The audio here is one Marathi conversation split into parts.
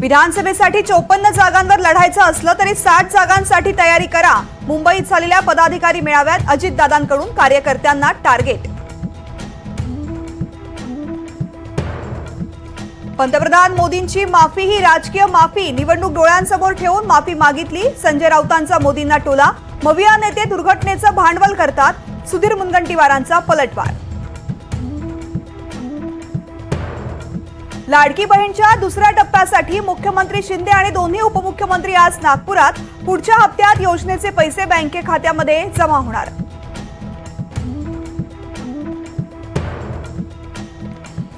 विधानसभेसाठी चोपन्न जागांवर लढायचं असलं तरी साठ जागांसाठी तयारी करा. मुंबईत झालेल्या पदाधिकारी मेळाव्यात अजितदादांकडून कार्यकर्त्यांना टार्गेट. पंतप्रधान मोदींची माफी ही राजकीय माफी. निवडणूक डोळ्यांसमोर ठेवून माफी मागितली. संजय राऊतांचा मोदींना टोला. मविया नेते दुर्घटनेचं भांडवल करतात. सुधीर मुनगंटीवारांचा पलटवार. लाडकी बहीणच्या दुसऱ्या टप्प्यासाठी मुख्यमंत्री शिंदे आणि दोन्ही उपमुख्यमंत्री आज नागपुरात पुढच्या हप्त्यात योजनेचे पैसे बँके खात्यामध्ये जमा होणार.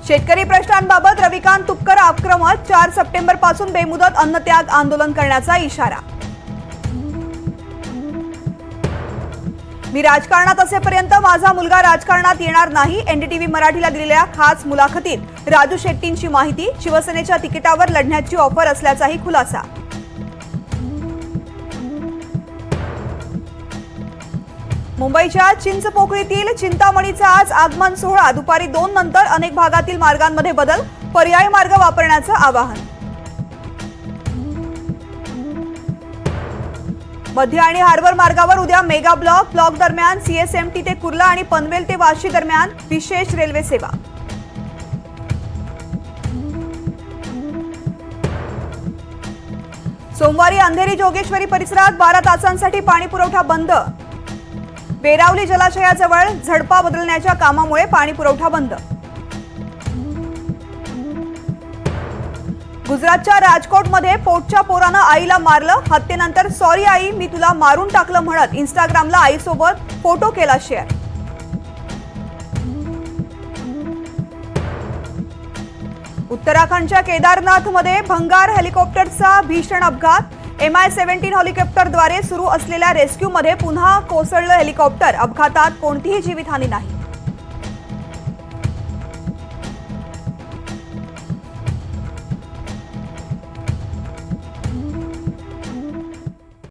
शेतकरी प्रश्नांबाबत रविकांत तुपकर आक्रमक चार सप्टेंबरपासून बेमुदत अन्नत्याग आंदोलन करण्याचा इशारा. मी राजकारणात असेपर्यंत माझा मुलगा राजकारणात येणार नाही. एनडीटीव्ही मराठीला दिलेल्या खास मुलाखतीत राजू शेट्टींची माहिती शिवसेनेच्या तिकिटावर लढण्याची ऑफर असल्याचाही खुलासा. मुंबईच्या चिंचपोकळीतील चिंतामणीचा आज आगमन सोहळा. दुपारी दोन नंतर अनेक भागातील मार्गांमध्ये बदल पर्यायी मार्ग वापरण्याचं आवाहन. मध्य आणि हार्बर मार्गावर उद्या मेगा ब्लॉक. ब्लॉक दरम्यान सीएसएमटी ते कुर्ला आणि पनवेल ते वाशी दरम्यान विशेष रेल्वे सेवा. सोमवारी अंधेरी जोगेश्वरी परिसरात बारा तासांसाठी पाणी पुरवठा बंद. बेरावली जलाशयाजवळ झडपा बदलण्याच्या कामामुळे पाणी पुरवठा बंद. गुजरातच्या राजकोटमध्ये पोटच्या पोरानं आईला मारलं हत्येनंतर सॉरी आई मी तुला मारून टाकलं म्हणत इंस्टाग्रामला आईसोबत फोटो केला शेअर उत्तराखंडच्या केदारनाथमध्ये भंगार हेलिकॉप्टरचा भीषण अपघात. एम आय सेव्हन्टीन हेलिकॉप्टरद्वारे सुरू असलेल्या रेस्क्यूमध्ये पुन्हा कोसळलं हेलिकॉप्टर. अपघातात कोणतीही जीवितहानी नाही.